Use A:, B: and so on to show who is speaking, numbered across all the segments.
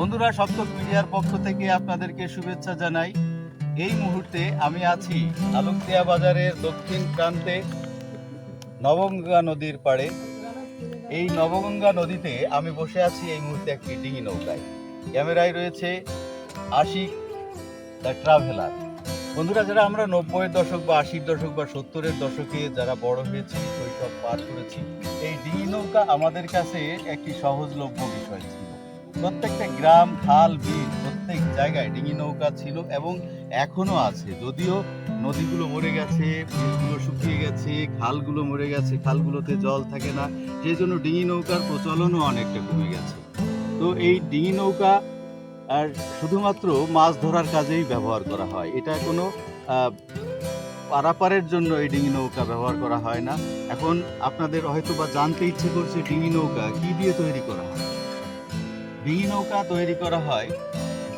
A: বন্ধুরা, সপ্তক মিডিয়ার পক্ষ থেকে আপনাদেরকে শুভেচ্ছা জানাই। এই মুহূর্তে আমি আছি আলোকদিয়া বাজারের দক্ষিণ প্রান্তে নবগঙ্গা নদীর পাড়ে। এই নবগঙ্গা নদীতে আমি বসে আছি এই মুহূর্তে একটি ডিঙি নৌকায়। ক্যামেরায় রয়েছে আশিক, দ্য ট্রাভেলার। বন্ধুরা, যারা আমরা নব্বইয়ের দশক বা আশির দশক বা সত্তরের দশকে যারা বড় হয়েছি, শৈশব পার করেছি, এই ডিঙি নৌকা আমাদের কাছে একটি সহজলভ্য বিষয় ছিল। প্রত্যেকটা গ্রাম, খাল, বিল প্রত্যেক জায়গায় ডিঙি নৌকা ছিল এবং এখনও আছে। যদিও নদীগুলো মরে গেছে, বিলগুলো শুকিয়ে গেছে, খালগুলো মরে গেছে, খালগুলোতে জল থাকে না, সেই জন্য ডিঙি নৌকার প্রচলনও অনেকটা কমে গেছে। তো এই ডিঙি নৌকা আর শুধুমাত্র মাছ ধরার কাজেই ব্যবহার করা হয়। এটা কোনো পারাপারের জন্য এই ডিঙি নৌকা ব্যবহার করা হয় না। এখন আপনাদের হয়তো বা জানতে ইচ্ছে করছে ডিঙি নৌকা কি দিয়ে তৈরি করা হয়। ডিঙি নৌকা তৈরি করা হয়,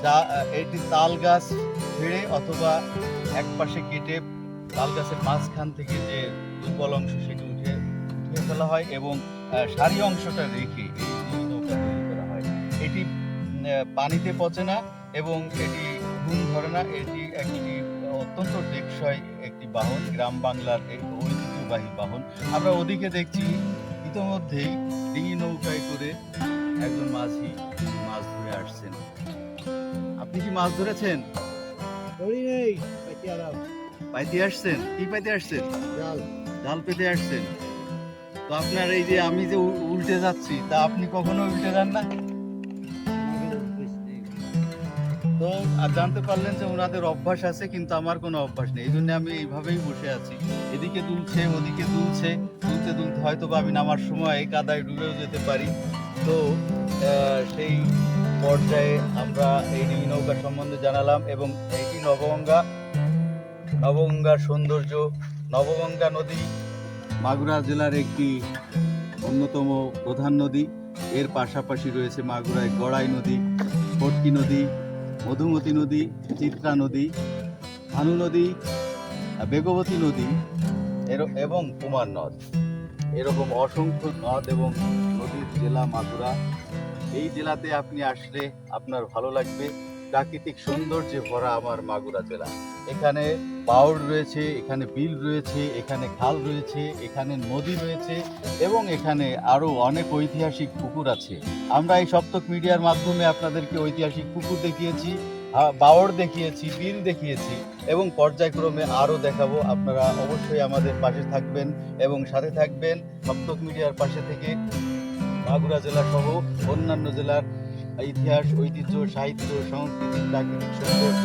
A: যা এটি তাল গাছ ছেড়ে অথবা এক পাশে কেটে তাল গাছের মাঝখান থেকে যে দুর্বল অংশ সেটি উঠে উঠে ফেলা হয় এবং সারি অংশটা রেখে এই নৌকা তৈরি করা হয়। এটি পানিতে পচে না এবং এটি ঘুম ধরে না। এটি একটি অত্যন্ত টেকসই একটি বাহন, গ্রাম বাংলার এক ঐতিহ্যবাহী বাহন। আমরা ওদিকে দেখছি ইতোমধ্যেই ডিঙি নৌকায় করে একজন মাঝি মাছ ধরে আসছেন। আপনি কি মাছ ধরেছেন?
B: ধরি নেই পাইতে আরাম
A: পাইতে আসছেন? কি পাইতে আসছেন?
B: জাল
A: জাল পেতে আসছেন। তো আপনার এই যে আমি যে উল্টে যাচ্ছি তা আপনি কখনো উল্টে যান না? তো আর জানতে পারলেন যে ওনাদের অভ্যাস আছে কিন্তু আমার কোনো অভ্যাস নেই। এই জন্য আমি এইভাবেই বসে আছি। এদিকে দুলছে ওদিকে দুলছে। দুলতে দুলতে হয়তো বা আমি নামার সময় কাদায় ডুবেও যেতে পারি। তো সেই পর্যায়ে আমরা এই ডিঙি নৌকা সম্বন্ধে জানালাম এবং এইটি নবগঙ্গা, নবগঙ্গার সৌন্দর্য, নবগঙ্গা নদী মাগুরা জেলার একটি অন্যতম প্রধান নদী। এর পাশাপাশি রয়েছে মাগুরায় গড়াই নদী, ফটকি নদী, মধুমতি নদী, চিত্রা নদী, ভানু নদী, বেগবতী নদী এবং কুমার নদ। এরকম অসংখ্য নদ এবং নদীর জেলা মাগুরা। এই জেলাতে আপনি আসলে আপনার ভালো লাগবে। প্রাকৃতিক সৌন্দর্যে ভরা আমার মাগুরা জেলা। এখানে বাউড় রয়েছে, এখানে বিল রয়েছে, এখানে খাল রয়েছে, এখানে নদী রয়েছে এবং এখানে আরও অনেক ঐতিহাসিক পুকুর আছে। আমরা এই সপ্তক মিডিয়ার মাধ্যমে আপনাদেরকে ঐতিহাসিক পুকুর দেখিয়েছি। বাওড় দেখিয়েছি, বিল দেখিয়েছি এবং পর্যায়ক্রমে আরও দেখাবো। আপনারা অবশ্যই আমাদের পাশে থাকবেন এবং সাথে থাকবেন সপ্তক মিডিয়ার পাশে থেকে। মাগুরা জেলা সহ অন্যান্য জেলার ইতিহাস, ঐতিহ্য, সাহিত্য, সংস্কৃতি, প্রাকৃতিক সৌন্দর্য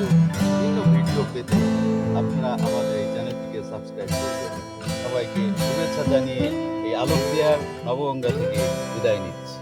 A: বিভিন্ন ভিডিও পেতে আপনারা আমাদের এই চ্যানেলটিকে সাবস্ক্রাইব করবেন। সবাইকে শুভেচ্ছা জানিয়ে এই আলোক দেওয়ার নবগঙ্গা থেকে বিদায় নিচ্ছি।